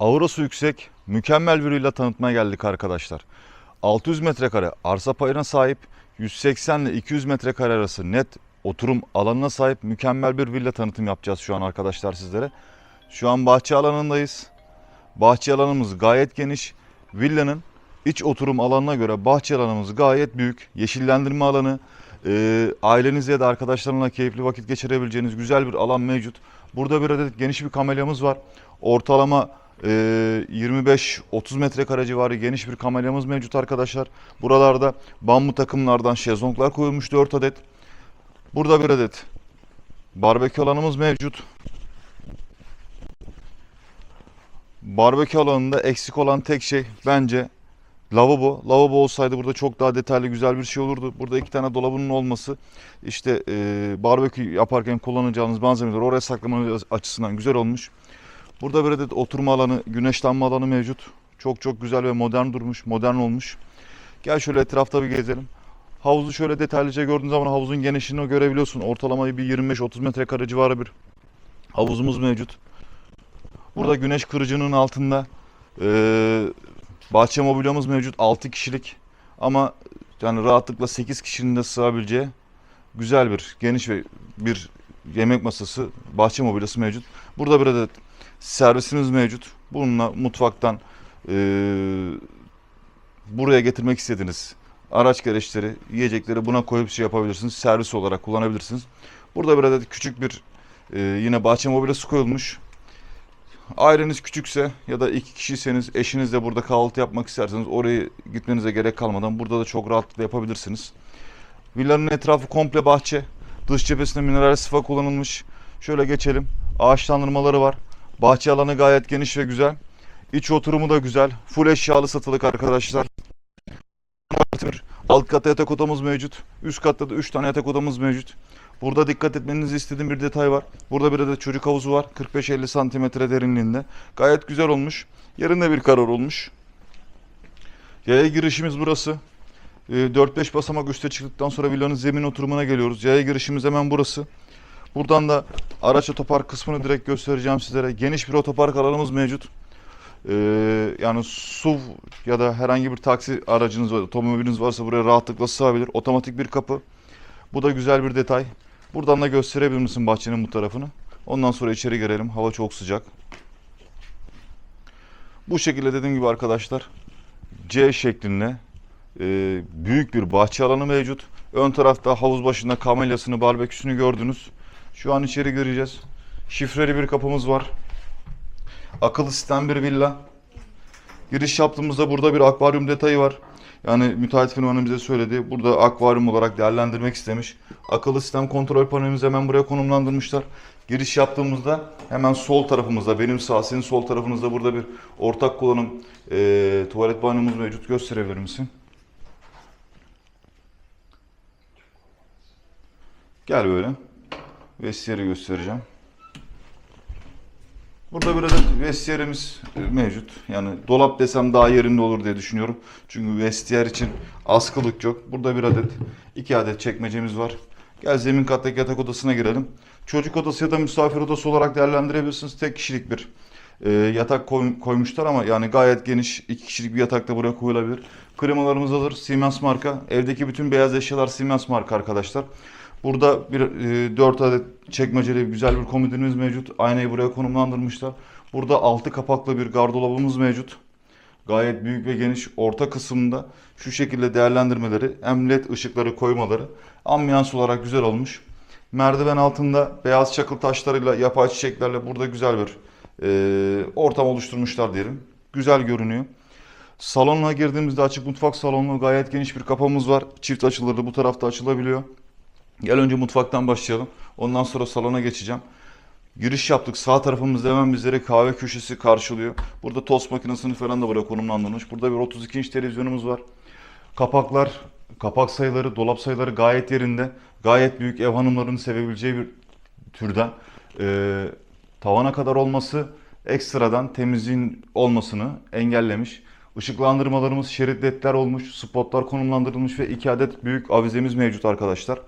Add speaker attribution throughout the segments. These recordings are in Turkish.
Speaker 1: Aurası yüksek, mükemmel bir villa tanıtmaya geldik arkadaşlar. 600 metrekare arsa payına sahip, 180 ile 200 metrekare arası net oturum alanına sahip mükemmel bir villa tanıtım yapacağız şu an arkadaşlar sizlere. Şu an bahçe alanındayız. Bahçe alanımız gayet geniş. Villanın iç oturum alanına göre bahçe alanımız gayet büyük. Yeşillendirme alanı, e, ailenizle da arkadaşlarınla keyifli vakit geçirebileceğiniz güzel bir alan mevcut. Burada bir adet geniş bir kamelyamız var. Ortalama 25-30 metrekare civarı geniş bir kamelyamız mevcut arkadaşlar. Buralarda bambu takımlardan şezlonglar koyulmuş 4 adet. Burada bir adet barbekü alanımız mevcut. Barbekü alanında eksik olan tek şey bence lavabo. Lavabo olsaydı burada çok daha detaylı güzel bir şey olurdu. Burada iki tane dolabının olması işte e, barbekü yaparken kullanacağınız malzemeleri oraya saklamanız açısından güzel olmuş. Burada bir adet oturma alanı, güneşlenme alanı mevcut. Çok çok güzel ve modern durmuş, modern olmuş. Gel şöyle etrafta bir gezelim. Havuzu şöyle detaylıca gördüğün zaman havuzun genişliğini görebiliyorsun. Ortalama bir 25-30 metrekare civarı bir havuzumuz mevcut. Burada güneş kırıcının altında eee, bahçe mobilyamız mevcut 6 kişilik ama yani rahatlıkla 8 kişinin de sığabileceği güzel bir geniş ve bir yemek masası bahçe mobilyası mevcut. Burada bir adet servisimiz mevcut. Bununla mutfaktan eee, buraya getirmek istediğiniz araç gereçleri, yiyecekleri buna koyup şey yapabilirsiniz. Servis olarak kullanabilirsiniz. Burada bir adet küçük bir eee, yine bahçe mobilyası koyulmuş. Aileniz küçükse ya da iki kişiyseniz eşinizle burada kahvaltı yapmak isterseniz oraya gitmenize gerek kalmadan burada da çok rahatlıkla yapabilirsiniz. Villanın etrafı komple bahçe. Dış cephesinde mineral sıfa kullanılmış. Şöyle geçelim. Ağaçlandırmaları var. Bahçe alanı gayet geniş ve güzel. İç oturumu da güzel. Full eşyalı satılık arkadaşlar. Alt katta yatak odamız mevcut. Üst katta da 3 tane yatak odamız mevcut. Burada dikkat etmenizi istediğim bir detay var. Burada bir adet çocuk havuzu var. 45-50 santimetre derinliğinde. Gayet güzel olmuş. Yerinde bir karar olmuş. Yaya girişimiz burası. Ee, 4-5 basamak üste çıktıktan sonra villanın zemin oturumuna geliyoruz. Yaya girişimiz hemen burası. Buradan da araç otopark kısmını direkt göstereceğim sizlere. Geniş bir otopark alanımız mevcut. Ee, yani SUV ya da herhangi bir taksi aracınız var, otomobiliniz varsa buraya rahatlıkla sığabilir. Otomatik bir kapı. Bu da güzel bir detay. Buradan da gösterebilir misin bahçenin bu tarafını? Ondan sonra içeri girelim. Hava çok sıcak. Bu şekilde dediğim gibi arkadaşlar C şeklinde e, büyük bir bahçe alanı mevcut. Ön tarafta havuz başında kamelyasını, barbeküsünü gördünüz. Şu an içeri gireceğiz. Şifreli bir kapımız var. Akıllı sistem bir villa. Giriş yaptığımızda burada bir akvaryum detayı var. Yani müteahhit firmanın bize söyledi. Burada akvaryum olarak değerlendirmek istemiş. Akıllı sistem kontrol panelimizi hemen buraya konumlandırmışlar. Giriş yaptığımızda hemen sol tarafımızda, benim sağ, senin sol tarafınızda burada bir ortak kullanım eee, tuvalet banyomuz mevcut. Gösterebilir misin? Gel böyle. Vestiyeri göstereceğim. Burada bir adet vestiyerimiz e, mevcut. Yani dolap desem daha yerinde olur diye düşünüyorum. Çünkü vestiyer için askılık yok. Burada bir adet, iki adet çekmecemiz var. Gel zemin kattaki yatak odasına girelim. Çocuk odası ya da misafir odası olarak değerlendirebilirsiniz. Tek kişilik bir e, yatak koy- koymuşlar ama yani gayet geniş. iki kişilik bir yatak da buraya koyulabilir. Klimalarımız hazır. Siemens marka. Evdeki bütün beyaz eşyalar Siemens marka arkadaşlar. Burada bir e, 4 adet çekmeceli güzel bir komodinimiz mevcut. Aynayı buraya konumlandırmışlar. Burada altı kapaklı bir gardırobumuz mevcut. Gayet büyük ve geniş. Orta kısmında şu şekilde değerlendirmeleri, led ışıkları koymaları ambiyans olarak güzel olmuş. Merdiven altında beyaz çakıl taşlarıyla, yapay çiçeklerle burada güzel bir e, ortam oluşturmuşlar diyelim. Güzel görünüyor. Salona girdiğimizde açık mutfak salonu gayet geniş bir kapımız var. Çift açılırdı bu tarafta açılabiliyor. Gel önce mutfaktan başlayalım. Ondan sonra salona geçeceğim. Giriş yaptık. Sağ tarafımızda hemen bizlere kahve köşesi karşılıyor. Burada tost makinesini falan da buraya konumlandırmış. Burada bir 32 inç televizyonumuz var. Kapaklar, kapak sayıları, dolap sayıları gayet yerinde. Gayet büyük ev hanımlarının sevebileceği bir türden. Ee, tavana kadar olması ekstradan temizliğin olmasını engellemiş. Işıklandırmalarımız şerit ledler olmuş, spotlar konumlandırılmış ve iki adet büyük avizemiz mevcut arkadaşlar.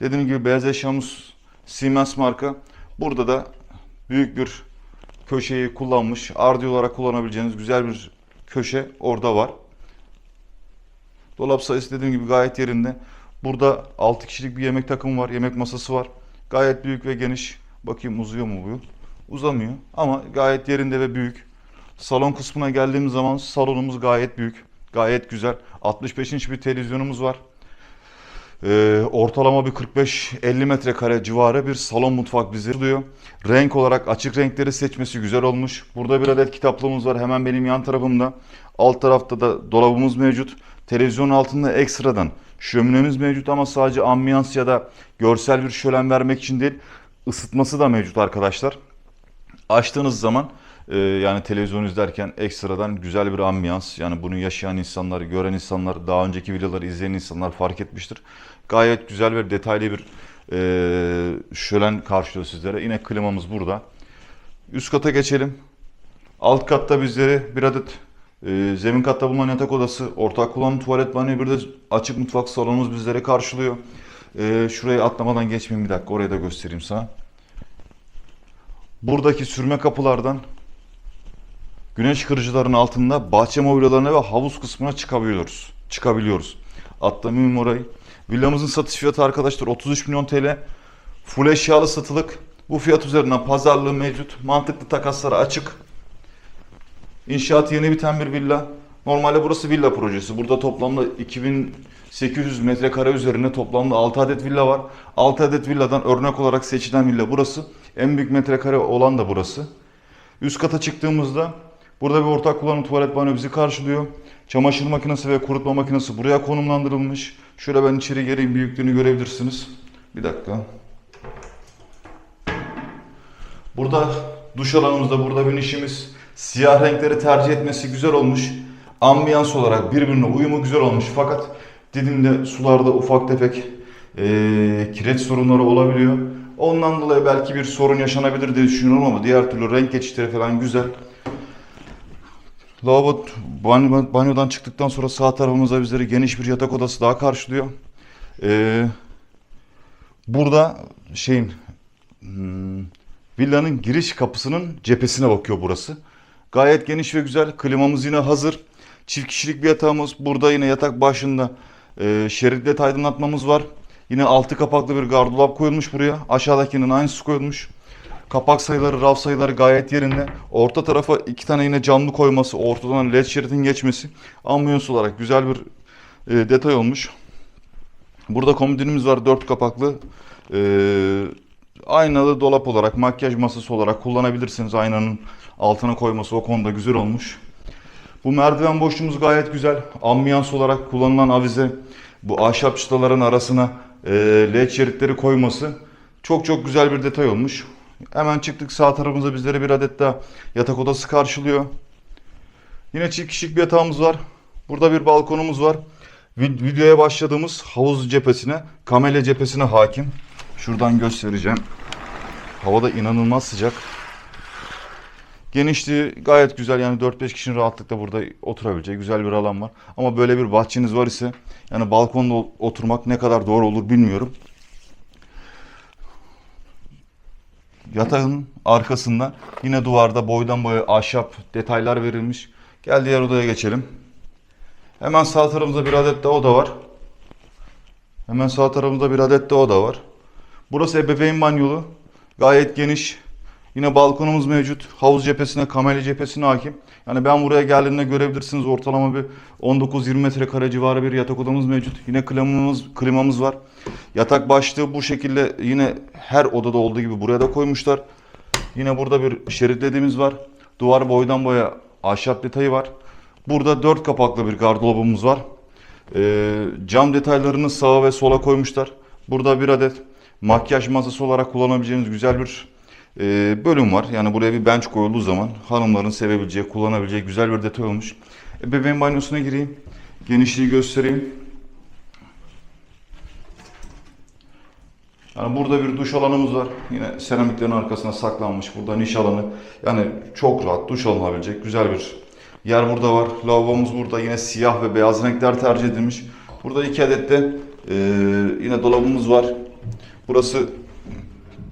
Speaker 1: Dediğim gibi beyaz eşyamız Siemens marka. Burada da büyük bir köşeyi kullanmış. Ardi olarak kullanabileceğiniz güzel bir köşe orada var. Dolap sayısı dediğim gibi gayet yerinde. Burada 6 kişilik bir yemek takımı var. Yemek masası var. Gayet büyük ve geniş. Bakayım uzuyor mu bu? Uzamıyor ama gayet yerinde ve büyük. Salon kısmına geldiğimiz zaman salonumuz gayet büyük. Gayet güzel. 65 inç bir televizyonumuz var. Ee, ortalama bir 45-50 metrekare civarı bir salon mutfak bizi buluyor. Renk olarak açık renkleri seçmesi güzel olmuş. Burada bir adet kitaplığımız var hemen benim yan tarafımda. Alt tarafta da dolabımız mevcut. Televizyonun altında ekstradan şöminemiz mevcut ama sadece ambiyans ya da görsel bir şölen vermek için değil ısıtması da mevcut arkadaşlar. Açtığınız zaman e, yani televizyon izlerken ekstradan güzel bir ambiyans yani bunu yaşayan insanlar, gören insanlar, daha önceki videoları izleyen insanlar fark etmiştir. Gayet güzel ve detaylı bir e, şölen karşılıyor sizlere. Yine klimamız burada. Üst kata geçelim. Alt katta bizleri bir adet e, zemin katta bulunan yatak odası, ortak kullanım tuvalet banyo, bir de açık mutfak salonumuz bizleri karşılıyor. E, şurayı atlamadan geçmeyeyim bir dakika orayı da göstereyim sana. Buradaki sürme kapılardan güneş kırıcıların altında bahçe mobilyalarına ve havuz kısmına çıkabiliyoruz. Çıkabiliyoruz. Atlamayayım orayı. Villamızın satış fiyatı arkadaşlar 33 milyon TL. Full eşyalı satılık. Bu fiyat üzerinden pazarlığı mevcut. Mantıklı takaslara açık. İnşaat yeni biten bir villa. Normalde burası villa projesi. Burada toplamda 2800 metrekare üzerine toplamda 6 adet villa var. 6 adet villadan örnek olarak seçilen villa burası. En büyük metrekare olan da burası. Üst kata çıktığımızda burada bir ortak kullanım tuvalet banyo bizi karşılıyor. Çamaşır makinesi ve kurutma makinesi buraya konumlandırılmış. Şöyle ben içeri geleyim büyüklüğünü görebilirsiniz. Bir dakika. Burada duş alanımızda burada bir işimiz. Siyah renkleri tercih etmesi güzel olmuş. Ambiyans olarak birbirine uyumu güzel olmuş. Fakat Didim'de sularda ufak tefek eee kireç sorunları olabiliyor. Ondan dolayı belki bir sorun yaşanabilir diye düşünüyorum ama diğer türlü renk geçişleri falan güzel. Lavabo banyo, banyodan çıktıktan sonra sağ tarafımızda bizleri geniş bir yatak odası daha karşılıyor. Ee, burada şeyin hmm, villanın giriş kapısının cephesine bakıyor burası. Gayet geniş ve güzel. Klimamız yine hazır. Çift kişilik bir yatağımız. Burada yine yatak başında e, şerit aydınlatmamız var. Yine altı kapaklı bir gardırop koyulmuş buraya. Aşağıdakinin aynısı koyulmuş. Kapak sayıları, raf sayıları gayet yerinde. Orta tarafa iki tane yine camlı koyması, ortadan led şeridin geçmesi. Ambiyans olarak güzel bir e, detay olmuş. Burada komodinimiz var dört kapaklı. E, aynalı dolap olarak, makyaj masası olarak kullanabilirsiniz. Aynanın altına koyması o konuda güzel olmuş. Bu merdiven boşluğumuz gayet güzel. Ambiyans olarak kullanılan avize, bu ahşap çıtaların arasına e, led şeritleri koyması çok çok güzel bir detay olmuş. Hemen çıktık sağ tarafımızda bizlere bir adet daha yatak odası karşılıyor. Yine çift kişilik bir yatağımız var. Burada bir balkonumuz var. Vid- Videoya başladığımız havuz cephesine, kamelya cephesine hakim. Şuradan göstereceğim. Havada inanılmaz sıcak. Genişliği gayet güzel yani 4-5 kişinin rahatlıkla burada oturabileceği güzel bir alan var. Ama böyle bir bahçeniz var ise yani balkonda oturmak ne kadar doğru olur bilmiyorum. Yatağın arkasında yine duvarda boydan boya ahşap detaylar verilmiş. Gel diğer odaya geçelim. Hemen sağ tarafımızda bir adet de oda var. Hemen sağ tarafımızda bir adet de oda var. Burası ebeveyn banyolu. Gayet geniş. Yine balkonumuz mevcut. Havuz cephesine, kamelya cephesine hakim. Yani ben buraya geldiğimde görebilirsiniz ortalama bir 19-20 metrekare civarı bir yatak odamız mevcut. Yine klimamız, klimamız var. Yatak başlığı bu şekilde yine her odada olduğu gibi buraya da koymuşlar. Yine burada bir şeritlediğimiz var. Duvar boydan boya ahşap detayı var. Burada dört kapaklı bir gardırobumuz var. Ee, cam detaylarını sağa ve sola koymuşlar. Burada bir adet makyaj masası olarak kullanabileceğiniz güzel bir e, bölüm var. Yani buraya bir bench koyulduğu zaman hanımların sevebileceği, kullanabileceği güzel bir detay olmuş. Ebeveyn banyosuna gireyim. Genişliği göstereyim. Yani burada bir duş alanımız var. Yine seramiklerin arkasına saklanmış. Burada niş alanı. Yani çok rahat duş alınabilecek güzel bir yer burada var. Lavabomuz burada. Yine siyah ve beyaz renkler tercih edilmiş. Burada iki adet de e, yine dolabımız var. Burası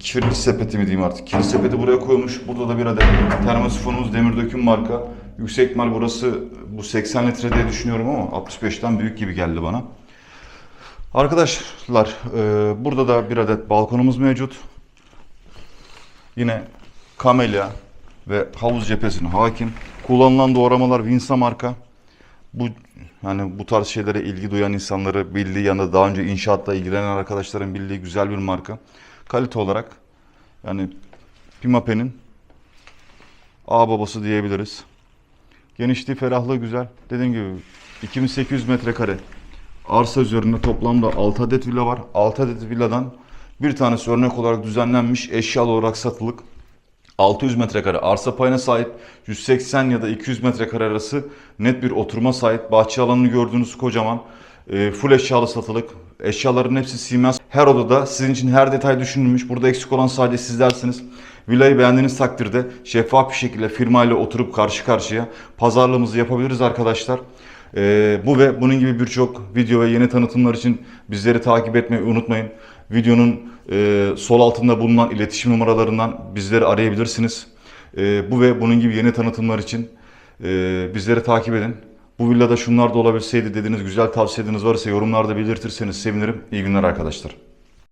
Speaker 1: kirli sepeti mi diyeyim artık. Kirli sepeti buraya koymuş. Burada da bir adet termosifonumuz demir döküm marka. Yüksek ihtimal burası bu 80 litre diye düşünüyorum ama 65'ten büyük gibi geldi bana. Arkadaşlar e, burada da bir adet balkonumuz mevcut. Yine kamelya ve havuz cephesine hakim. Kullanılan doğramalar Vinsa marka. Bu yani bu tarz şeylere ilgi duyan insanları bildiği yanında daha önce inşaatla ilgilenen arkadaşların bildiği güzel bir marka. Kalite olarak yani Pimapen'in A babası diyebiliriz. Genişliği, ferahlığı güzel. Dediğim gibi 2800 metrekare arsa üzerinde toplamda 6 adet villa var. 6 adet villadan bir tanesi örnek olarak düzenlenmiş eşyalı olarak satılık. 600 metrekare arsa payına sahip 180 ya da 200 metrekare arası net bir oturuma sahip bahçe alanını gördüğünüz kocaman e, full eşyalı satılık. Eşyaların hepsi Siemens. Her odada sizin için her detay düşünülmüş. Burada eksik olan sadece sizlersiniz. Villayı beğendiğiniz takdirde şeffaf bir şekilde firmayla oturup karşı karşıya pazarlığımızı yapabiliriz arkadaşlar. E, bu ve bunun gibi birçok video ve yeni tanıtımlar için bizleri takip etmeyi unutmayın. Videonun e, sol altında bulunan iletişim numaralarından bizleri arayabilirsiniz. E, bu ve bunun gibi yeni tanıtımlar için e, bizleri takip edin. Bu villada şunlar da olabilseydi dediğiniz güzel tavsiyeleriniz varsa yorumlarda belirtirseniz sevinirim. İyi günler arkadaşlar.